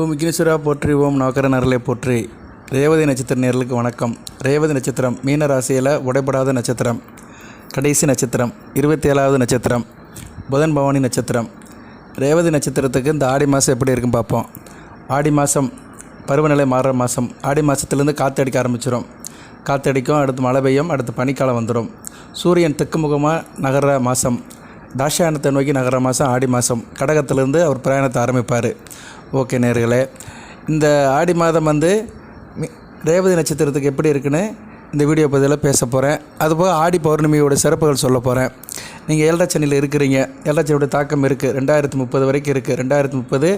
ஓம் விக்னேஸ்வரா போற்றி ஓம் நவக்கர நரலை போற்றி. ரேவதி நட்சத்திர நேர்களுக்கு வணக்கம். ரேவதி நட்சத்திரம் மீன ராசியில் உடைபடாத நட்சத்திரம். கடைசி நட்சத்திரம் இருபத்தி ஏழாவது நட்சத்திரம். புதன் பவானி நட்சத்திரம். ரேவதி நட்சத்திரத்துக்கு இந்த ஆடி மாதம் எப்படி இருக்குன்னு பார்ப்போம். ஆடி மாதம் பருவநிலை மாறுற மாதம் ஆடி மாதத்துலேருந்து காற்றடிக்க ஆரம்பிச்சிடும் காற்றடிக்கும் அடுத்து மழை பெய்யும் அடுத்து பனிக்காலம் வந்துடும் சூரியன் தெற்கு முகமாக நகர்ற மாதம் தாஷாயணத்தை நோக்கி நகர மாதம் ஆடி மாதம் கடகத்திலேருந்து அவர் பிரயாணத்தை ஆரம்பிப்பார். ஓகே நேர்களே இந்த ஆடி மாதம் வந்து ரேவதி நட்சத்திரத்துக்கு எப்படி இருக்குன்னு இந்த வீடியோ பதிவில் பேச போகிறேன் அதுபோக ஆடி பௌர்ணமியோட சிறப்புகள் சொல்ல போகிறேன் நீங்கள் ஏழரச்சனியில் இருக்கிறீங்க. ஏழரச்சனியோட தாக்கம் இருக்குது ரெண்டாயிரத்து முப்பது வரைக்கும் இருக்குது ரெண்டாயிரத்து முப்பது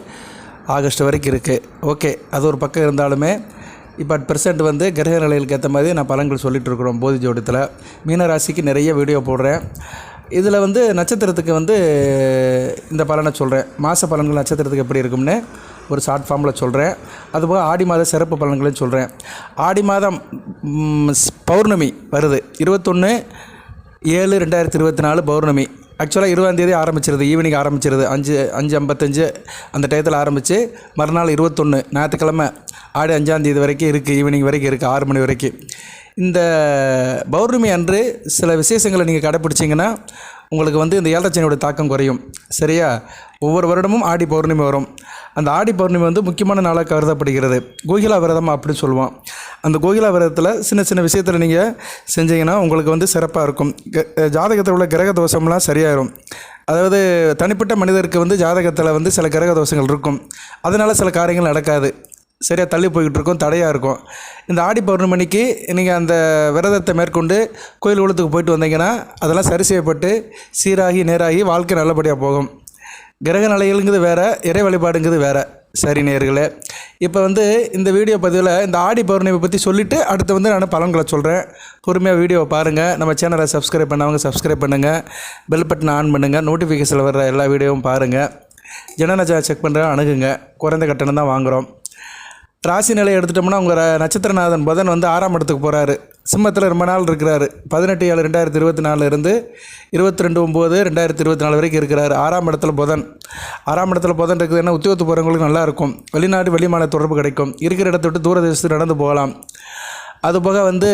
ஆகஸ்ட் வரைக்கும் இருக்குது ஓகே அது ஒரு பக்கம் இருந்தாலுமே இப்போ அட் ப்ரெசென்ட் வந்து கிரக நிலைகளுக்கு ஏற்ற மாதிரி நான் பலன்கள் சொல்லிகிட்டு இருக்கிறோம் போதி ஜோடத்தில். மீனராசிக்கு நிறைய வீடியோ போடுறேன். இதில் வந்து நட்சத்திரத்துக்கு வந்து இந்த பலனை சொல்கிறேன். மாத பலன்கள் நட்சத்திரத்துக்கு எப்படி இருக்கும்னு ஒரு ஷார்ட் ஃபார்மில் சொல்கிறேன். அதுபோக ஆடி மாத சிறப்பு பலன்களையும் சொல்கிறேன். ஆடி மாதம் பௌர்ணமி வருது. இருபத்தொன்று ஏழு ரெண்டாயிரத்தி இருபத்தி நாலு பௌர்ணமி. ஆக்சுவலாக இருபதாந்தேதி ஆரம்பிச்சிருது. ஈவினிங் ஆரம்பிச்சிருது. அஞ்சு அஞ்சு ஐம்பத்தஞ்சு அந்த டயத்தில் ஆரம்பித்து மறுநாள் இருபத்தொன்று ஞாயிற்றுக்கிழமை ஆடி அஞ்சாந்தேதி வரைக்கும் இருக்குது ஈவினிங் வரைக்கும் இருக்குது ஆறு மணி வரைக்கும். இந்த பௌர்ணமி அன்று சில விசேஷங்களை நீங்கள் கடைப்பிடிச்சிங்கன்னா உங்களுக்கு வந்து இந்த ஏழரச்சனையோட தாக்கம் குறையும். சரியா? ஒவ்வொரு வருடமும் ஆடி பௌர்ணமி வரும். அந்த ஆடி பௌர்ணமி வந்து முக்கியமான நாளாக கருதப்படுகிறது. கோகிலா விரதம் அப்படின்னு சொல்லுவோம் அந்த கோகிலா விரதத்தில் சின்ன சின்ன விஷயத்தில் நீங்கள் செஞ்சீங்கன்னா உங்களுக்கு வந்து சிறப்பாக இருக்கும். க- ஜாதகத்தில் உள்ள கிரக தோஷம்லாம் சரியாயிரும். அதாவது தனிப்பட்ட மனிதருக்கு வந்து ஜாதகத்தில் வந்து சில கிரக தோஷங்கள் இருக்கும். அதனால் சில காரியங்கள் நடக்காது. சரியாக தள்ளி போய்கிட்டு இருக்கும் தடையாக இருக்கும். இந்த ஆடி பௌர்ணமிக்கு நீங்கள் அந்த விரதத்தை மேற்கொண்டு கோயில் குளத்துக்கு போயிட்டு வந்தீங்கன்னா அதெல்லாம் சரி செய்யப்பட்டு சீராகி நேராகி வாழ்க்கை நல்லபடியாக போகும். கிரக நிலைகளுங்கிறது வேறு இறை வழிபாடுங்கிறது வேறு. சரி நேர்களே இப்போ வந்து இந்த வீடியோ பதிவில் இந்த ஆடி பௌர்ணமி பற்றி சொல்லிவிட்டு அடுத்து வந்து நான் பலன்களை சொல்கிறேன் பொறுமையாக வீடியோவை பாருங்கள் நம்ம சேனலை சப்ஸ்கிரைப் பண்ணவங்க சப்ஸ்கிரைப் பண்ணுங்கள் பெல் பட்டன் ஆன் பண்ணுங்கள் நோட்டிஃபிகேஷனில் வர்ற எல்லா வீடியோவும் பாருங்கள் ஜனநஜா செக் பண்ணுற அணுகுங்க. குறைந்த கட்டணம் தான் வாங்குகிறோம் ராசி நிலை எடுத்துட்டோம்னா உங்கள் நட்சத்திரநாதன் புதன் வந்து ஆறாம் இடத்துக்கு போகிறாரு சிம்மத்தில் ரொம்ப நாள் இருக்கிறாரு. பதினெட்டு ஏழு ரெண்டாயிரத்தி இருபத்தி நாலுலேருந்து இருபத்தி ரெண்டு ஒம்பது ரெண்டாயிரத்தி இருபத்தி நாலு வரைக்கும் இருக்கிறாரு. ஆறாம் இடத்துல புதன். ஆறாம் இடத்துல புதன் இருக்குதுன்னா உத்தியோகத்து போகிறவங்களுக்கு நல்லாயிருக்கும் வெளிநாடு வெளிமான தொடர்பு கிடைக்கும். இருக்கிற இடத்த விட்டு தூர தேசத்துக்கு நடந்து போகலாம். அதுபோக வந்து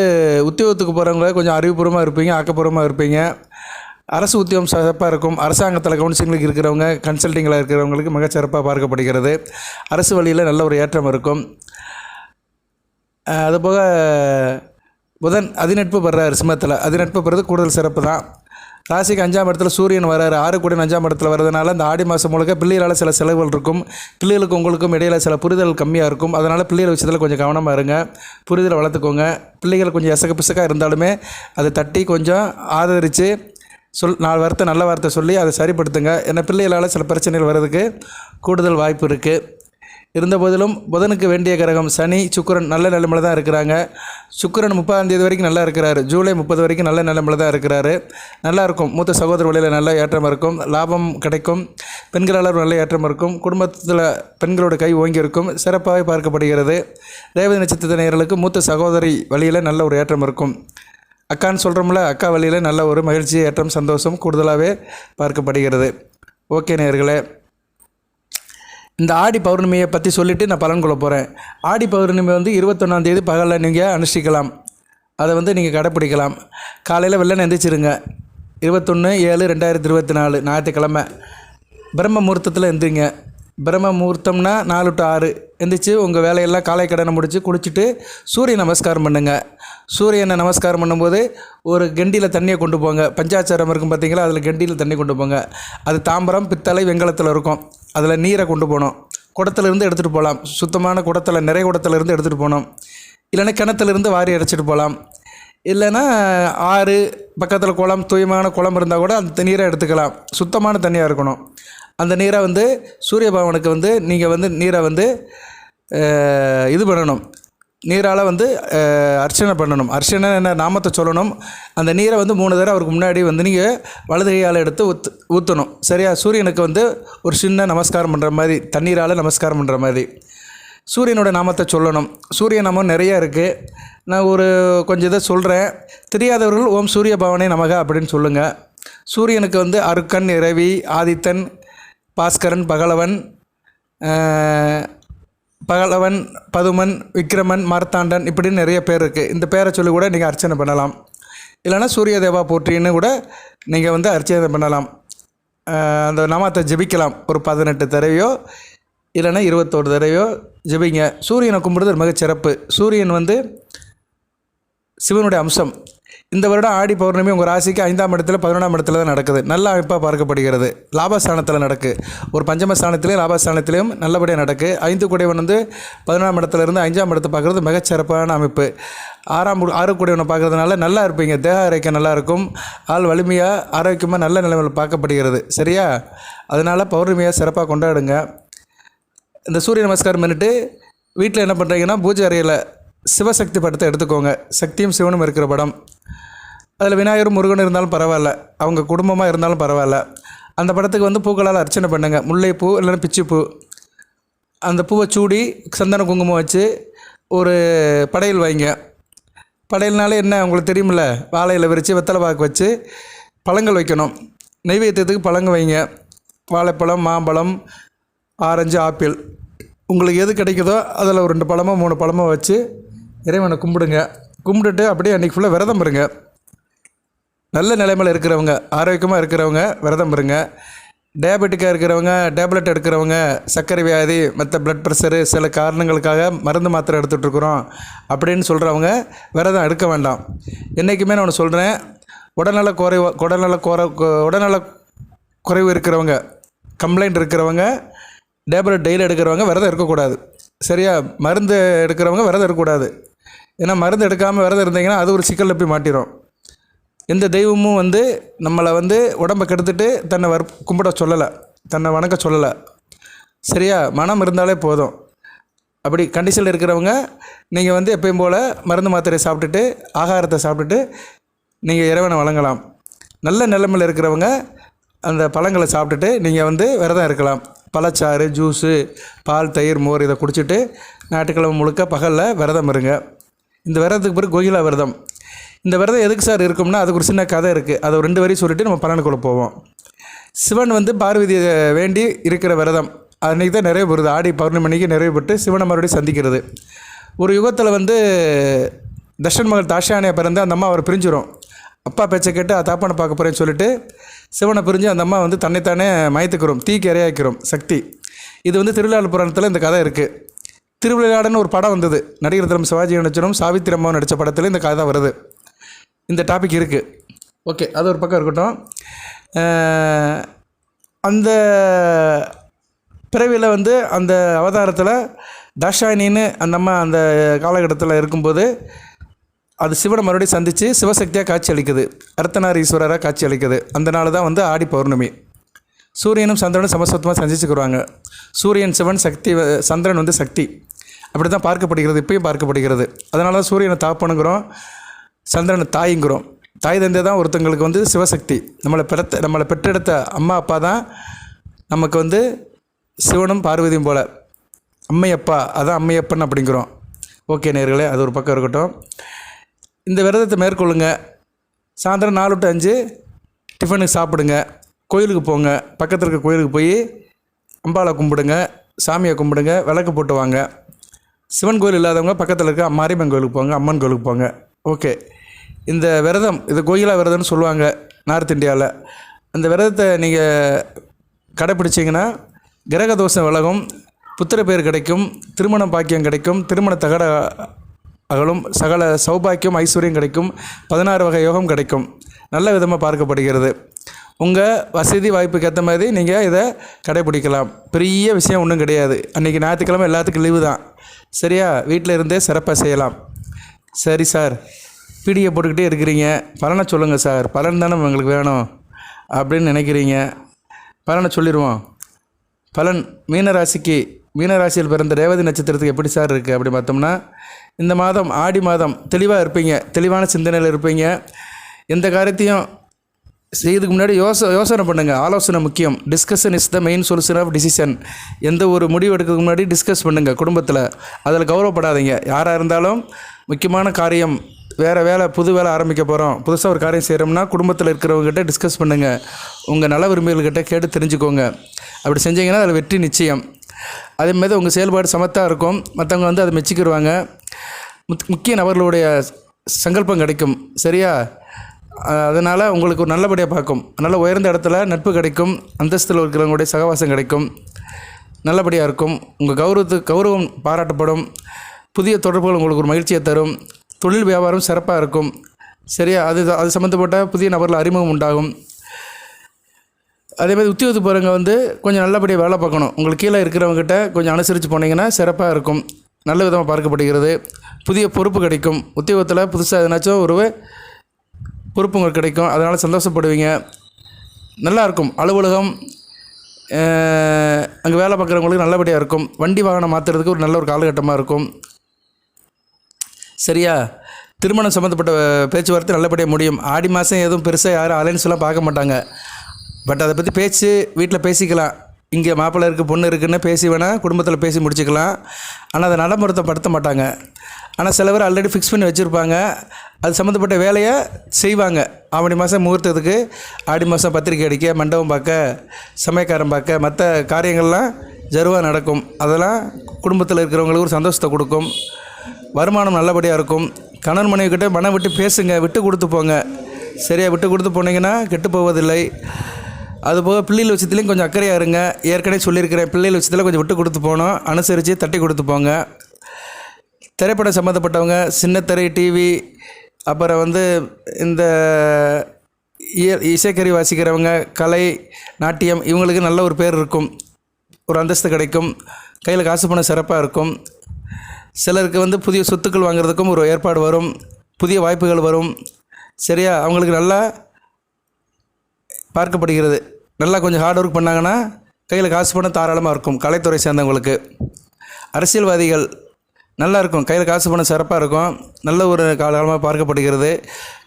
உத்தியோகத்துக்கு போகிறவங்க கொஞ்சம் அறிவுபூர்வமாக இருப்பீங்க ஆக்கப்பூர்வமாக இருப்பீங்க. அரசு உத்தியோகம் சிறப்பாக இருக்கும். அரசாங்கத்தில் கவுன்சிலிங்கில் இருக்கிறவங்க கன்சல்டிங்கில் இருக்கிறவங்களுக்கு மிகச்சிறப்பாக பார்க்கப்படுகிறது. அரசு வழியில் நல்ல ஒரு ஏற்றம் இருக்கும். அதுபோக புதன் அதிநட்பு பெறாரு சிம்மத்தில். அதிநட்பு பெறது கூடுதல் சிறப்பு தான். ராசிக்கு அஞ்சாம் இடத்துல சூரியன் வராரு. ஆறு கூட அஞ்சாம் இடத்துல வர்றதுனால இந்த ஆடி மாதம் முழுக்க பிள்ளைகளால் சில செலவுகள் இருக்கும். பிள்ளைகளுக்கு உங்களுக்கும் இடையில் சில புரிதல் கம்மியாக இருக்கும். அதனால் பிள்ளைகள் விஷயத்தில் கொஞ்சம் கவனமாக இருங்க. புரிதலை வளர்த்துக்கோங்க. பிள்ளைகள் கொஞ்சம் எசக பிசக்காக இருந்தாலுமே அதை தட்டி கொஞ்சம் ஆதரித்து சொல் நாலு வார்த்தை நல்ல வார்த்தை சொல்லி அதை சரிப்படுத்துங்க. ஏன்னா பிள்ளைகளால் சில பிரச்சனைகள் வர்றதுக்கு கூடுதல் வாய்ப்பு இருக்குது இருந்த போதிலும் புதனுக்கு வேண்டிய கிரகம் சனி சுக்கிரன் நல்ல நிலைமையில தான் இருக்கிறாங்க. சுக்கரன் முப்பதாம் தேதி வரைக்கும் நல்லா இருக்கிறாரு. ஜூலை முப்பது வரைக்கும் நல்ல நிலைமையில தான் இருக்கிறாரு. நல்லா இருக்கும். மூத்த சகோதர வழியில் நல்ல ஏற்றம் இருக்கும். லாபம் கிடைக்கும். பெண்களால் நல்ல ஏற்றம் இருக்கும். குடும்பத்தில் பெண்களோட கை ஓங்கி இருக்கும். சிறப்பாக பார்க்கப்படுகிறது. ரேவதி நட்சத்திர நேயர்களுக்கு மூத்த சகோதரி வழியில் நல்ல ஒரு ஏற்றம் இருக்கும். அக்கான்னு சொல்கிறோம்ல அக்கா வழியில் நல்ல ஒரு மகிழ்ச்சி ஏற்றம் சந்தோஷம் கூடுதலாகவே பார்க்கப்படுகிறது. ஓகே நேர்களே இந்த ஆடி பௌர்ணமியை பற்றி சொல்லிவிட்டு நான் பலன் கொள்ள போகிறேன் ஆடி பௌர்ணமி வந்து இருபத்தொன்னாந்தேதி பகலில் நீங்கள் அனுஷ்டிக்கலாம். அதை வந்து நீங்கள் கடைப்பிடிக்கலாம். காலையில் வெள்ளனை எந்திரிச்சிருங்க. இருபத்தொன்று ஏழு ரெண்டாயிரத்தி இருபத்தி நாலு ஞாயிற்றுக்கிழமை. பிரம்ம முகூர்த்தத்தில் எந்திரிங்க. பிரம்ம முகூர்த்தம்னா நாலு டு ஆறு. எந்திரிச்சு உங்கள் வேலையெல்லாம் காலை கடனை முடித்து குளிச்சுட்டு சூரிய நமஸ்காரம் பண்ணுங்கள் சூரியனை நமஸ்காரம் பண்ணும்போது ஒரு கெண்டியில் தண்ணியை கொண்டு போங்க. பஞ்சாச்சாரம் இருக்கும் பார்த்தீங்களா அதில் கெண்டியில் தண்ணி கொண்டு போங்க. அது தாம்பரம் பித்தளை வெங்கலத்தில் இருக்கும். அதில் நீரை கொண்டு போகணும். குடத்துலேருந்து எடுத்துகிட்டு போகலாம் சுத்தமான குடத்தில் நிறைய குடத்துல இருந்து எடுத்துகிட்டு போகணும். இல்லைன்னா கிணத்துலேருந்து வாரி அடைச்சிட்டு போகலாம் இல்லைன்னா ஆறு பக்கத்தில் குளம் தூய்மையான குளம் இருந்தால் கூட அந்த நீரை எடுத்துக்கலாம். சுத்தமான தண்ணியாக இருக்கணும். அந்த நீரை வந்து சூரிய பகவானுக்கு வந்து நீங்கள் வந்து நீரை வந்து இது பண்ணணும். நீரால் வந்து அர்ச்சனை பண்ணணும். அர்ச்சனை என்ன நாமத்தை சொல்லணும்? அந்த நீரை வந்து மூணு தடவை அவருக்கு முன்னாடி வந்து நீங்கள் வலது கையால் எடுத்து ஊத் ஊற்றணும் சரியா? சூரியனுக்கு வந்து ஒரு சின்ன நமஸ்காரம் பண்ணுற மாதிரி தண்ணீரால் நமஸ்காரம் பண்ணுற மாதிரி. சூரியனோட நாமத்தை சொல்லணும். சூரிய நாமம் நிறைய இருக்குது நான் ஒரு கொஞ்சம் இதை சொல்கிறேன் தெரியாதவர்கள் ஓம் சூரிய பவனே நமக அப்படின்னு சொல்லுங்கள் சூரியனுக்கு வந்து அருக்கன் இரவி ஆதித்தன் பாஸ்கரன் பகலவன் பகலவன் பதுமன் விக்ரமன் மார்த்தாண்டன் இப்படின்னு நிறைய பேர் இருக்குது இந்த பேரை சொல்லி கூட நீங்கள் அர்ச்சனை பண்ணலாம். இல்லைன்னா சூரிய தேவா போற்றின்னு கூட நீங்கள் வந்து அர்ச்சனை பண்ணலாம். அந்த நாமத்தை ஜெபிக்கலாம். ஒரு பதினெட்டு தடவையோ இல்லைன்னா இருபத்தோரு தடவையோ ஜெபிங்க. சூரியனை கும்பிடுறது மிகச்சிறப்பு சூரியன் வந்து சிவனுடைய அம்சம். இந்த வருடம் ஆடி பௌர்ணமி உங்கள் ராசிக்கு ஐந்தாம் இடத்துல பதினொன்றாம் இடத்துல தான் நடக்குது. நல்ல அமைப்பாக பார்க்கப்படுகிறது. லாபஸ்தானத்தில் நடக்கு. ஒரு பஞ்சமஸ்தானத்திலையும் லாபஸ்தானத்திலையும் நல்லபடியாக நடக்கு. ஐந்து குடைவன் வந்து பதினொன்றாம் இடத்துலேருந்து அஞ்சாம் இடத்தை பார்க்குறது மிகச்சிறப்பான அமைப்பு. ஆறாம் ஆறு குடைவனை பார்க்குறதுனால நல்லா இருப்பீங்க. தேக ஆரோக்கியம் நல்லாயிருக்கும் ஆள் வலிமையாக ஆரோக்கியமாக நல்ல நிலைமையில் பார்க்கப்படுகிறது. சரியா? அதனால் பௌர்ணமியாக சிறப்பாக கொண்டாடுங்க. இந்த சூரிய நமஸ்காரம் பண்ணிட்டு வீட்டில் என்ன பண்ணுறீங்கன்னா பூஜை அறையில் சிவசக்தி படத்தை எடுத்துக்கோங்க. சக்தியும் சிவனும் இருக்கிற படம். அதில் விநாயகர் முருகன் இருந்தாலும் பரவாயில்ல. அவங்க குடும்பமாக இருந்தாலும் பரவாயில்ல. அந்த படத்துக்கு வந்து பூக்களால் அர்ச்சனை பண்ணுங்க. முல்லைப்பூ இல்லைன்னா பிச்சிப்பூ. அந்த பூவை சூடி சந்தன குங்குமம் வச்சு ஒரு படையல் வைங்க. படையல்னாலே என்ன உங்களுக்கு தெரியுமில்ல? வாழையில் விரித்து வெத்தலை பாக்கு வச்சு பழங்கள் வைக்கணும். நெய்வேத்தியத்துக்கு பழங்கள் வைங்க. வாழைப்பழம் மாம்பழம் ஆரஞ்சு ஆப்பிள். உங்களுக்கு எது கிடைக்குதோ அதில் ஒரு ரெண்டு பழமோ மூணு பழமோ வச்சு இறைவனை கும்பிடுங்க. கும்பிட்டுட்டு அப்படியே அன்றைக்கி ஃபுல்லாக விரதம் இருங்க. நல்ல நிலைமையில் இருக்கிறவங்க ஆரோக்கியமாக இருக்கிறவங்க விரதம் இருங்க. டயபெட்டிக்காக இருக்கிறவங்க டேப்லெட் எடுக்கிறவங்க சர்க்கரை வியாதி மற்ற பிளட் ப்ரெஷரு சில காரணங்களுக்காக மருந்து மாத்திரை எடுத்துகிட்டு இருக்கிறோம் அப்படின்னு சொல்கிறவங்க விரதம் எடுக்க வேண்டாம். என்றைக்குமே நான் ஒன்று சொல்கிறேன் உடல்நல குறைவு உடல்நல குறை உடல்நல குறைவு இருக்கிறவங்க கம்ப்ளைண்ட் இருக்கிறவங்க டேப்லெட் டெய்லி எடுக்கிறவங்க விரதம் இருக்கக்கூடாது. சரியா? மருந்து எடுக்கிறவங்க விரதம் இருக்கக்கூடாது. ஏன்னா மருந்து எடுக்காமல் விரதம் இருந்தீங்கன்னா அது ஒரு சிக்கலில் போய் மாட்டிடும் எந்த தெய்வமும் வந்து நம்மளை வந்து உடம்பை கெடுத்துட்டு தன்னை வர் கும்பிட சொல்லலை. தன்னை வணக்க சொல்லலை. சரியா? மனம் இருந்தாலே போதும். அப்படி கண்டிஷனில் இருக்கிறவங்க நீங்கள் வந்து எப்பயும் போல் மருந்து மாத்திரை சாப்பிட்டுட்டு ஆகாரத்தை சாப்பிட்டுட்டு நீங்கள் இறைவனை வழங்கலாம் நல்ல நிலைமையில் இருக்கிறவங்க அந்த பழங்களை சாப்பிட்டுட்டு நீங்கள் வந்து விரதம் இருக்கலாம். பழச்சாறு ஜூஸு பால் தயிர் மோர் இதை குடிச்சிட்டு ஞாயிற்றுக்கிழமை முழுக்க பகலில் விரதம் இருங்க. இந்த விரதத்துக்கு பிறகு கோகிலா விரதம். இந்த விரதம் எதுக்கு சார் இருக்கும்னா அதுக்கு ஒரு சின்ன கதை இருக்குது அதை ரெண்டு வரி சொல்லிட்டு நம்ம பலனுக்குள்ளே போவோம். சிவன் வந்து பார்வதியை வேண்டி இருக்கிற விரதம். அன்றைக்கி தான் நிறைவு பெறுது. ஆடி பௌர்ணமிக்கு நிறைவு பெற்று சிவனை மறுபடியும் சந்திக்கிறது. ஒரு யுகத்தில் வந்து தர்ஷன் மகள் தாஷானியை பிறந்து அந்த அம்மா அவர் பிரிஞ்சிடும் அப்பா பேச்சை கேட்டு தாப்பானை பார்க்க போகிறேன்னு சொல்லிட்டு சிவனை பிரிஞ்சு அந்த அம்மா வந்து தன்னைத்தானே மயத்துக்கிறோம். தீக்கு இரையாக்கிறோம். சக்தி. இது வந்து திருவிழாவில் புராணத்தில் இந்த கதை இருக்குது திருவிளையாடன்னு ஒரு படம் வந்தது. நடிகர் தினம் சிவாஜி நடிச்சனும் சாவித்திரம்மாவும் நடித்த படத்தில் இந்த கதை வருது. இந்த டாபிக் இருக்குது ஓகே அது ஒரு பக்கம் இருக்கட்டும். அந்த பிறவியில் வந்து அந்த அவதாரத்தில் தாஷாயினின்னு அந்த அம்மா அந்த காலகட்டத்தில் இருக்கும்போது அது சிவனை மறுபடியும் சந்தித்து சிவசக்தியாக காட்சி அளிக்குது. அர்த்தநாரீஸ்வரராக காட்சி அளிக்குது. அந்த நாள் தான் வந்து ஆடி பௌர்ணமி. சூரியனும் சந்திரனும் சமசத்துவமாக சந்திச்சுக்கிடுவாங்க சூரியன் சிவன் சக்தி வ- சந்திரன் வந்து சக்தி. அப்படி தான் பார்க்கப்படுகிறது இப்பயும் பார்க்கப்படுகிறது. அதனால தான் சூரியனை தாப்பணுங்கிறோம். சந்திரனை தாய்ங்கிறோம். தாய் தந்தை தான் ஒருத்தங்களுக்கு வந்து சிவசக்தி. நம்மளை பிறத்த நம்மளை பெற்றெடுத்த அம்மா அப்பா தான் நமக்கு வந்து சிவனும் பார்வதியும் போல். அம்மையப்பா அதான் அம்மையப்பன் அப்படிங்கிறோம். ஓகே நேர்களே அது ஒரு பக்கம் இருக்கட்டும். இந்த விரதத்தை மேற்கொள்ளுங்க. சாயந்தரம் நாலு டு அஞ்சு டிஃபனுக்கு சாப்பிடுங்க. கோயிலுக்கு போங்க. பக்கத்தில் இருக்க கோயிலுக்கு போய் அம்பாளை கும்பிடுங்க சாமியை கும்பிடுங்க விளக்கு போட்டு வாங்க. சிவன் கோயில் இல்லாதவங்க பக்கத்தில் இருக்க மாரியம்மன் கோயிலுக்கு போங்க அம்மன் கோயிலுக்கு போங்க. ஓகே. இந்த விரதம் இது கோயிலா விரதம்னு சொல்லுவாங்க நார்த் இந்தியாவில் அந்த விரதத்தை நீங்கள் கடைப்பிடிச்சிங்கன்னா கிரக தோஷம் விலகும் புத்திர பேர் கிடைக்கும் திருமண பாக்கியம் கிடைக்கும் திருமண தகட அகலும் சகல சௌபாக்கியம் ஐஸ்வர்யம் கிடைக்கும் பதினாறு வகை யோகம் கிடைக்கும். நல்ல விதமாக பார்க்கப்படுகிறது. உங்கள் வசதி வாய்ப்புக்கு ஏற்ற மாதிரி நீங்கள் இதை கடைப்பிடிக்கலாம். பெரிய விஷயம் ஒன்றும் கிடையாது. அன்றைக்கி ஞாயிற்றுக்கிழமை எல்லாத்துக்கும் லீவு தான். சரியா? வீட்டில் இருந்தே சிறப்பாக செய்யலாம். சரி சார். பீடியை போட்டுக்கிட்டே இருக்கிறீங்க. பலனை சொல்லுங்கள் சார். பலன் தானே உங்களுக்கு வேணும் அப்படின்னு நினைக்கிறீங்க. பலனை சொல்லிடுவோம் பலன் மீனராசிக்கு மீனராசியில் பிறந்த ரேவதி நட்சத்திரத்துக்கு எப்படி சார் இருக்குது அப்படி பார்த்தோம்னா இந்த மாதம் ஆடி மாதம் தெளிவாக இருப்பீங்க. தெளிவான சிந்தனையில் இருப்பீங்க. எந்த காரியத்தையும் செய்யறதுக்கு முன்னாடி யோச யோசனை பண்ணுங்கள் ஆலோசனை முக்கியம். Discussion is the main solution of decision எந்த ஒரு முடிவு எடுக்கிறதுக்கு முன்னாடி டிஸ்கஸ் பண்ணுங்கள் குடும்பத்தில். அதில் கௌரவப்படாதீங்க. யாராக இருந்தாலும் முக்கியமான காரியம் வேறு வேலை புது வேலை ஆரம்பிக்க போகிறோம் புதுசாக ஒரு காரியம் செய்கிறோம்னா குடும்பத்தில் இருக்கிறவங்ககிட்ட டிஸ்கஸ் பண்ணுங்கள் உங்கள் நல விரும்பிகள்கிட்ட கேட்டு தெரிஞ்சுக்கோங்க. அப்படி செஞ்சீங்கன்னா அதில் வெற்றி நிச்சயம். அதேமாதிரி உங்கள் செயல்பாடு சமத்தாக இருக்கும். மற்றவங்க வந்து அதை மெச்சிக்கிடுவாங்க முத் முக்கிய நபர்களுடைய சங்கல்பம் கிடைக்கும். சரியா? அதனால் உங்களுக்கு ஒரு நல்லபடியாக பார்க்கும். நல்ல உயர்ந்த இடத்துல நட்பு கிடைக்கும். அந்தஸ்தில் இருக்கிறவங்களுடைய சகவாசம் கிடைக்கும். நல்லபடியாக இருக்கும். உங்கள் கௌரவத்துக்கு கௌரவம் பாராட்டப்படும். புதிய தொடர்புகள் உங்களுக்கு ஒரு மகிழ்ச்சியை தரும். தொழில் வியாபாரம் சிறப்பாக இருக்கும். சரியா? அது அது சம்மந்தப்பட்ட புதிய நபர்கள் அறிமுகம் உண்டாகும். அதேமாதிரி உத்தியோகத்து போகிறவங்க வந்து கொஞ்சம் நல்லபடியாக வேலை பார்க்கணும். உங்களுக்கு கீழே இருக்கிறவங்ககிட்ட கொஞ்சம் அனுசரித்து போனீங்கன்னா சிறப்பாக இருக்கும். நல்ல விதமாக பார்க்கப்படுகிறது. புதிய பொறுப்பு கிடைக்கும். உத்தியோகத்தில் புதுசாக எதனாச்சும் ஒரு பொறுப்பு உங்களுக்கு கிடைக்கும். அதனால் சந்தோஷப்படுவீங்க. நல்லாயிருக்கும் அலுவலகம் அங்கே வேலை பார்க்குறவங்களுக்கு நல்லபடியாக இருக்கும். வண்டி வாகனம் மாற்றுறதுக்கு ஒரு நல்ல ஒரு காலகட்டமாக இருக்கும். சரியா? திருமணம் சம்மந்தப்பட்ட பேச்சுவார்த்தை நல்லபடியாக முடியும். ஆடி மாதம் எதுவும் பெருசாக யாரும் அலைன்ஸ்லாம் பார்க்க மாட்டாங்க. பட் அதை பற்றி பேச்சு வீட்டில் பேசிக்கலாம். இங்கே மாப்பிள்ளை இருக்குது பொண்ணு இருக்குன்னு பேசி வேணால் குடும்பத்தில் பேசி முடிச்சுக்கலாம். ஆனால் அதை நடைமுறைப்படுத்த மாட்டாங்க. ஆனால் சில பேர் ஆல்ரெடி ஃபிக்ஸ் பண்ணி வச்சுருப்பாங்க. அது சம்மந்தப்பட்ட வேலையை செய்வாங்க. ஆவணி மாதம் முகூர்த்தத்துக்கு ஆடி மாதம் பத்திரிக்கை அடிக்க மண்டபம் பார்க்க சமயக்காரன் பார்க்க மற்ற காரியங்கள்லாம் ஜருவாக நடக்கும். அதெல்லாம் குடும்பத்தில் இருக்கிறவங்களுக்கு ஒரு சந்தோஷத்தை கொடுக்கும். வருமானம் நல்லபடியாக இருக்கும். கணவன் மனைவிக்கிட்ட மனம் விட்டு பேசுங்க விட்டு கொடுத்து போங்க. சரியாக விட்டு கொடுத்து போனீங்கன்னா கெட்டு போவதில்லை. அதுபோக பிள்ளைகள் விஷயத்துலையும் கொஞ்சம் அக்கறையாக இருங்க. ஏற்கனவே சொல்லியிருக்கிறேன் பிள்ளைகள் விஷயத்தில் கொஞ்சம் விட்டு கொடுத்து போகணும். அனுசரித்து தட்டி கொடுத்து போங்க. திரைப்படம் சம்மந்தப்பட்டவங்க சின்னத்திரை டிவி அப்புறம் வந்து இந்த இசைக்கறி வாசிக்கிறவங்க கலை நாட்டியம் இவங்களுக்கு நல்ல ஒரு பேர் இருக்கும். ஒரு அந்தஸ்து கிடைக்கும். கையில் காசு பணம் சிறப்பாக இருக்கும். சிலருக்கு வந்து புதிய சொத்துக்கள் வாங்குறதுக்கும் ஒரு ஏற்பாடு வரும் புதிய வாய்ப்புகள் வரும். சரியா? அவங்களுக்கு நல்லா பார்க்கப்படுகிறது. நல்லா கொஞ்சம் ஹார்ட் ஒர்க் பண்ணாங்கன்னா கையில் காசு பணம் தாராளமாக இருக்கும். கலைத்துறை சேர்ந்தவங்களுக்கு. அரசியல்வாதிகள் நல்லா இருக்கும். கையில் காசு பணம் சிறப்பாக இருக்கும். நல்ல ஒரு காலகாலமாக பார்க்கப்படுகிறது.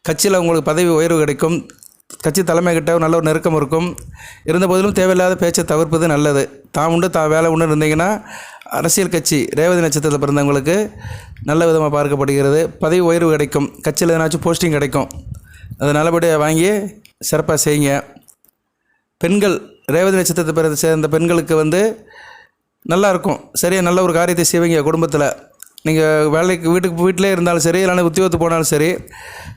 கட்சியில் அவங்களுக்கு பதவி உயர்வு கிடைக்கும். கட்சி தலைமைக்கிட்ட நல்ல ஒரு நெருக்கம் இருக்கும். இருந்த போதிலும் தேவையில்லாத பேச்சை தவிர்ப்பது நல்லது. தான் உண்டு தான் வேலை உண்டு இருந்தீங்கன்னா அரசியல் கட்சி ரேவதி நட்சத்திரத்தில் பிறந்தவங்களுக்கு நல்ல விதமாக பார்க்கப்படுகிறது. பதவி உயர்வு கிடைக்கும். கட்சியில் எதனாச்சும் போஸ்டிங் கிடைக்கும். அதை நல்லபடியாக வாங்கி சிறப்பாக செய்யுங்க. பெண்கள் ரேவதி நட்சத்திரத்தை பிறந்த சேர்ந்த பெண்களுக்கு வந்து நல்லா இருக்கும். சரியாக நல்ல ஒரு காரியத்தை செய்வீங்க குடும்பத்தில். நீங்கள் வேலைக்கு வீட்டுக்கு வீட்டிலே இருந்தாலும் சரி இல்லைனா உத்தியோகத்து போனாலும் சரி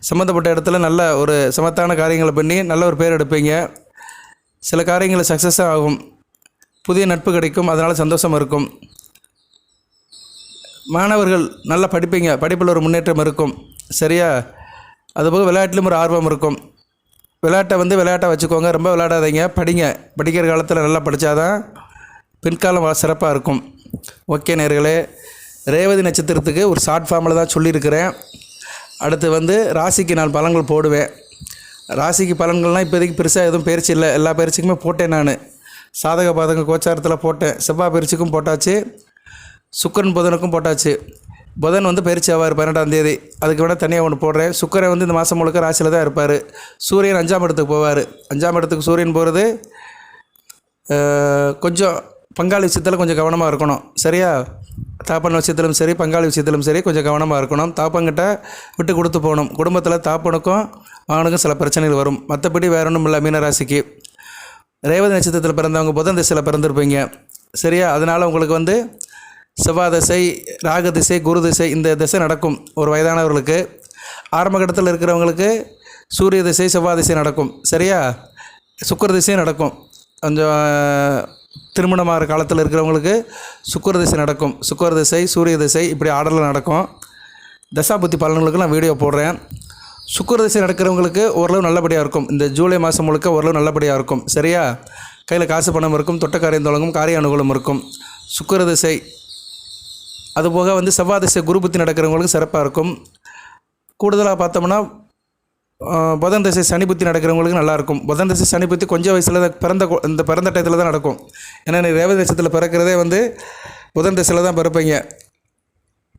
சம்மந்தப்பட்ட இடத்துல நல்ல ஒரு சமத்தான காரியங்களை பண்ணி நல்ல ஒரு பேர் எடுப்பீங்க. சில காரியங்கள் சக்ஸஸாக ஆகும். புதிய நட்பு கிடைக்கும். அதனால் சந்தோஷம் இருக்கும். மாணவர்கள் நல்லா படிப்பீங்க. படிப்பில் ஒரு முன்னேற்றம் இருக்கும். சரியா? அதுபோக விளையாட்டிலும் ஒரு ஆர்வம் இருக்கும். விளையாட்டை வந்து விளையாட்டை வச்சுக்கோங்க. ரொம்ப விளையாடாதீங்க. படிங்க. படிக்கிற காலத்தில் நல்லா படித்தாதான் பின்காலம் சிறப்பாக இருக்கும். ஓகே நேர்களே. ரேவதி நட்சத்திரத்துக்கு ஒரு ஷார்ட் ஃபார்மில் தான் சொல்லியிருக்கிறேன். அடுத்து வந்து ராசிக்கு நான் பலன்கள் போடுவேன். ராசிக்கு பலன்கள்லாம் இப்போதைக்கு பெருசாக எதுவும் பயிற்சி இல்லை. எல்லா பயிற்சிக்குமே போட்டேன் நான். சாதக பாதக கோச்சாரத்தில் போட்டேன். செவ்வாய் பயிற்சிக்கும் போட்டாச்சு. சுக்கரன் புதனுக்கும் போட்டாச்சு. புதன் வந்து பயிற்சி ஆவார் பன்னெண்டாம் தேதி. அதுக்கு வேணால் தனியாக ஒன்று போடுறேன். சுக்கரன் வந்து இந்த மாதம் முழுக்க ராசியில் தான் இருப்பார். சூரியன் அஞ்சாம் இடத்துக்கு போவார். அஞ்சாம் இடத்துக்கு சூரியன் போகிறது கொஞ்சம் பங்காளி விஷயத்தில் கொஞ்சம் கவனமாக இருக்கணும். சரியா? தாப்பன் விஷயத்திலும் சரி பங்காளி விஷயத்திலும் சரி கொஞ்சம் கவனமாக இருக்கணும். தாப்பங்கிட்ட விட்டு கொடுத்து போகணும். குடும்பத்தில் தாப்பனுக்கும் மகனுக்கும் சில பிரச்சனைகள் வரும். மற்றபடி வேற ஒன்றும் இல்லை மீனராசிக்கு ரேவதி நட்சத்திரத்தில் பிறந்தவங்க புதன் திசையில் பிறந்திருப்பீங்க. சரியா? அதனால் உங்களுக்கு வந்து செவ்வாதிசை ராகதிசை ராக திசை குரு திசை இந்த திசை நடக்கும் ஒரு வயதானவர்களுக்கு. ஆரம்ப கட்டத்தில் இருக்கிறவங்களுக்கு சூரிய திசை செவ்வாய் திசை நடக்கும். சரியா? சுக்கர திசையும் நடக்கும். கொஞ்சம் திருமணமாகிற காலத்தில் இருக்கிறவங்களுக்கு சுக்கர திசை நடக்கும். சுக்கர திசை சூரிய திசை இப்படி ஆர்டரில் நடக்கும். தசாபுத்தி பலன்களுக்கு நான் வீடியோ போடுறேன். சுக்கர திசை நடக்கிறவங்களுக்கு ஓரளவு நல்லபடியாக இருக்கும். இந்த ஜூலை மாதம் முழுக்க ஓரளவு நல்லபடியாக இருக்கும். சரியா? கையில் காசு பணம் இருக்கும் தொட்டக்காரியம் தொடங்கும் காரிய அனுகூலம் இருக்கும். சுக்கர திசை அதுபோக வந்து செவ்வாய் திசை குரு புத்தி நடக்கிறவங்களுக்கு சிறப்பாக இருக்கும். கூடுதலாக பார்த்தோம்னா புதன் திசை சனி புத்தி நடக்கிறவங்களுக்கு நல்லாயிருக்கும் புதன் திசை சனி புத்தி கொஞ்சம் வயசில் பிறந்த இந்த பிறந்த டயத்தில் தான் நடக்கும். ஏன்னா நீ ரேவதி நட்சத்திரத்தில் பிறக்கிறதே வந்து புதன் திசையில் தான் பிறப்பீங்க.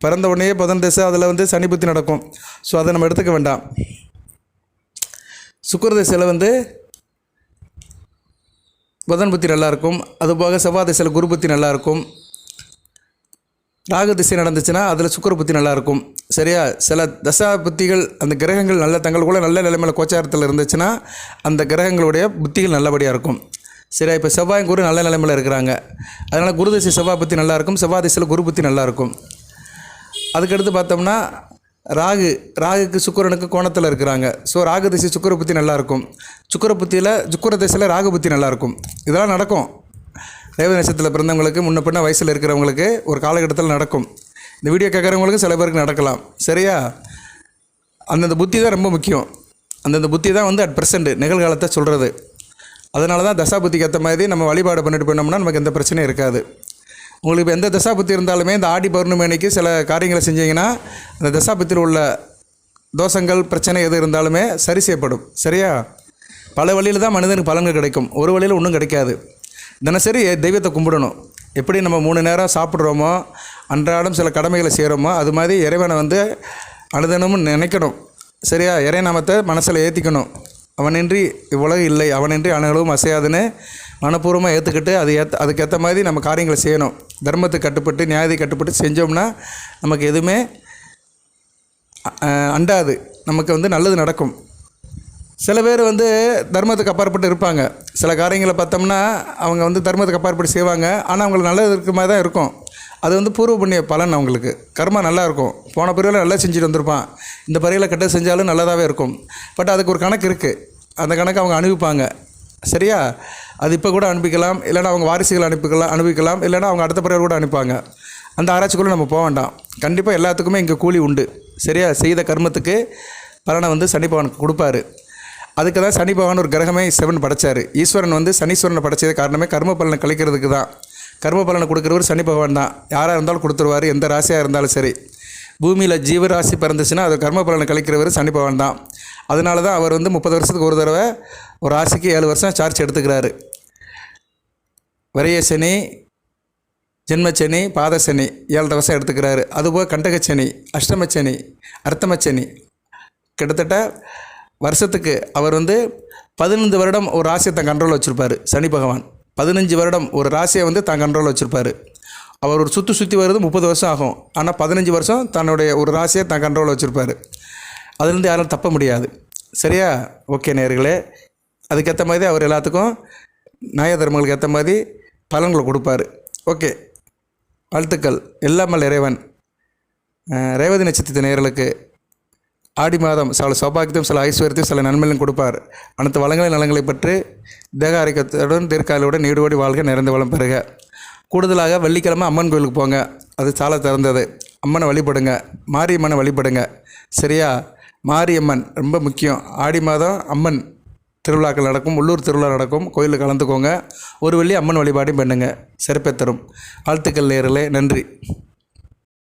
பிறந்த உடனே புதன் திசை அதில் வந்து சனி புத்தி நடக்கும். ஸோ அதை நம்ம எடுத்துக்க வேண்டாம். சுக்கர திசையில் வந்து புதன் புத்தி நல்லாயிருக்கும் அதுபோக செவ்வாய் திசையில் குரு புத்தி நல்லாயிருக்கும் ராகு திசை நடந்துச்சுன்னா அதில் சுக்கர புத்தி நல்லாயிருக்கும். சரியா? சில தசா புத்திகள் அந்த கிரகங்கள் நல்ல தங்களுக்குள்ள நல்ல நிலைமையில் கோச்சாரத்தில் இருந்துச்சுன்னா அந்த கிரகங்களுடைய புத்திகள் நல்லபடியாக இருக்கும். சரியா? இப்போ செவ்வாய் குரு நல்ல நிலைமையில் இருக்கிறாங்க. அதனால் குரு திசை செவ்வாய் புத்தி நல்லாயிருக்கும் செவ்வாய் திசையில் குரு புத்தி நல்லாயிருக்கும். அதுக்கடுத்து பார்த்தோம்னா ராகு ராகுக்கு சுக்கரனுக்கு கோணத்தில் இருக்கிறாங்க. ஸோ ராகு திசை சுக்கர புத்தி நல்லாயிருக்கும். சுக்கிர புத்தியில் சுக்கிர திசையில் ராகு புத்தி நல்லாயிருக்கும். இதெல்லாம் நடக்கும். ரேவதி நட்சத்திரத்தில் பிறந்தவங்களுக்கு முன்ன பின்ன வயசில் இருக்கிறவங்களுக்கு ஒரு காலகட்டத்தில் நடக்கும். இந்த வீடியோ கேட்குறவங்களுக்கு சில பேருக்கு நடக்கலாம். சரியா? அந்தந்த புத்தி தான் ரொம்ப முக்கியம். அந்தந்த புத்தி தான் வந்து அட் ப்ரெசென்ட் நிகழ்காலத்தை சொல்கிறது அதனால தான் தசா புத்திக்கு ஏற்ற மாதிரி நம்ம வழிபாடு பண்ணிட்டு போனோம்னா நமக்கு எந்த பிரச்சனையும் இருக்காது. உங்களுக்கு இப்போ எந்த தசா புத்தி இருந்தாலுமே இந்த ஆடி பௌர்ணமி அன்னைக்கு சில காரியங்களை செஞ்சீங்கன்னா அந்த தசா புத்தியில் உள்ள தோஷங்கள் பிரச்சனை எது இருந்தாலுமே சரி செய்யப்படும். சரியா? பல வழியில் தான் மனிதனுக்கு பலன்கள் கிடைக்கும். ஒரு வழியில் ஒன்றும் கிடைக்காது. தினசரி தெய்வத்தை கும்பிடணும். எப்படி நம்ம மூணு நேரம் சாப்பிட்றோமோ அன்றாடம் சில கடமைகளை செய்கிறோமோ அது மாதிரி இறைவனை வந்து அனுதனமும் நினைக்கணும். சரியா? இறைநாமத்தை மனசில் ஏற்றிக்கணும் அவனின்றி இவ்வுலகம் இல்லை அவனின்றி அணுகளும் அசையாதுன்னு மனப்பூர்வமாக ஏற்றுக்கிட்டு அது ஏற்ற அதுக்கேற்ற மாதிரி நம்ம காரியங்களை செய்யணும். தர்மத்துக்கு கட்டுப்பட்டு நியாயத்தை கட்டுப்பட்டு செஞ்சோம்னா நமக்கு எதுவுமே அண்டாது. நமக்கு வந்து நல்லது நடக்கும். சில பேர் வந்து தர்மத்துக்கு அப்பாற்பட்டு இருப்பாங்க. சில காரியங்களை பார்த்தோம்னா அவங்க வந்து தர்மத்துக்கு அப்பாற்பட்டு செய்வாங்க. ஆனால் அவங்களுக்கு நல்லது இருக்க மாதிரி தான் இருக்கும். அது வந்து பூர்வ புண்ணிய பலன் அவங்களுக்கு. கர்மா நல்லாயிருக்கும் போன பிறவியில் நல்லா செஞ்சுட்டு வந்திருப்பான். இந்த பிறவியில் கெட்ட செஞ்சாலும் நல்லதாகவே இருக்கும். பட் அதுக்கு ஒரு கணக்கு இருக்குது அந்த கணக்கு அவங்க அனுப்பிப்பாங்க சரியா? அது இப்போ கூட அனுப்பிக்கலாம் இல்லைன்னா அவங்க வாரிசுகள் அனுப்பிக்கலாம் அனுப்பிக்கலாம் இல்லைன்னா அவங்க அடுத்த பிறகு கூட அனுப்பாங்க அந்த ஆராய்ச்சிக்குள்ளே நம்ம போக வேண்டாம். கண்டிப்பாக எல்லாத்துக்குமே இங்கே கூலி உண்டு. சரியா? செய்த கர்மத்துக்கு பலனை வந்து சனி பகவானுக்கு கொடுப்பாரு. அதுக்கு தான் சனி பகவான் ஒரு கிரகமே சிவன் படைச்சார். ஈஸ்வரன் வந்து சனீஸ்வரனை படைச்சது காரணமே கர்ம பலனை கழிக்கிறதுக்கு தான். கர்ம பலனை கொடுக்குறவர் சனி பகவான் தான். யாராக இருந்தாலும் கொடுத்துருவார் எந்த ராசியாக இருந்தாலும் சரி. பூமியில் ஜீவராசி பிறந்துச்சுன்னா அது கர்ம பலனை கழிக்கிறவர் சனி பகவான் தான். அதனால தான் அவர் வந்து முப்பது வருஷத்துக்கு ஒரு தடவை ஒரு ராசிக்கு ஏழு வருஷம் சார்ஜ் எடுத்துக்கிறாரு. வரைய சனி ஜென்மச்சனி பாதசனி ஏழரை வருஷம் எடுத்துக்கிறாரு. அதுபோக கண்டகச்சனி அஷ்டமச்சனி அர்த்தமச்சனி கிட்டத்தட்ட வருஷத்துக்கு அவர் வந்து பதினைந்து வருடம் ஒரு ராசியை தன் கண்ட்ரோல் வச்சுருப்பார் சனி பகவான். பதினஞ்சு வருடம் ஒரு ராசியை வந்து தான் கண்ட்ரோல் வச்சுருப்பார். அவர் ஒரு சுற்றி சுற்றி வருது முப்பது வருஷம் ஆகும். ஆனால் பதினஞ்சு வருஷம் தன்னுடைய ஒரு ராசியை தான் கண்ட்ரோல் வச்சுருப்பார். அதுலேருந்து யாரும் தப்ப முடியாது. சரியா? ஓகே நேர்களே அதுக்கேற்ற மாதிரி அவர் எல்லாத்துக்கும் நியாய தர்மங்களுக்கு ஏற்ற மாதிரி பலன்களை கொடுப்பாரு. ஓகே. வாழ்த்துக்கள். எல்லாமல் இறைவன். ரேவதி நட்சத்திர நேர்களுக்கு ஆடி மாதம் சில சௌபாகியத்தையும் சில ஐஸ்வர்யத்தையும் சில நன்மைகளையும் கொடுப்பார். அனைத்து வளங்களின் நலங்களை பற்றி தேக ஆரோக்கியத்துடன் தீர்க்காலுடன் நீடுபடி வாழ்க நிறைந்த வளம் பெறுக. கூடுதலாக வெள்ளிக்கிழமை அம்மன் கோயிலுக்கு போங்க. அது சால திறந்தது. அம்மனை வழிபடுங்க. மாரியம்மனை வழிபடுங்க. சரியா? மாரியம்மன் ரொம்ப முக்கியம். ஆடி மாதம் அம்மன் திருவிழாக்கள் நடக்கும். உள்ளூர் திருவிழா நடக்கும். கோயிலில் கலந்துக்கோங்க. ஒரு வெள்ளி அம்மன் வழிபாடையும் பண்ணுங்க. சிறப்பை தரும். வாழ்த்துக்கள் நேரலே நன்றி.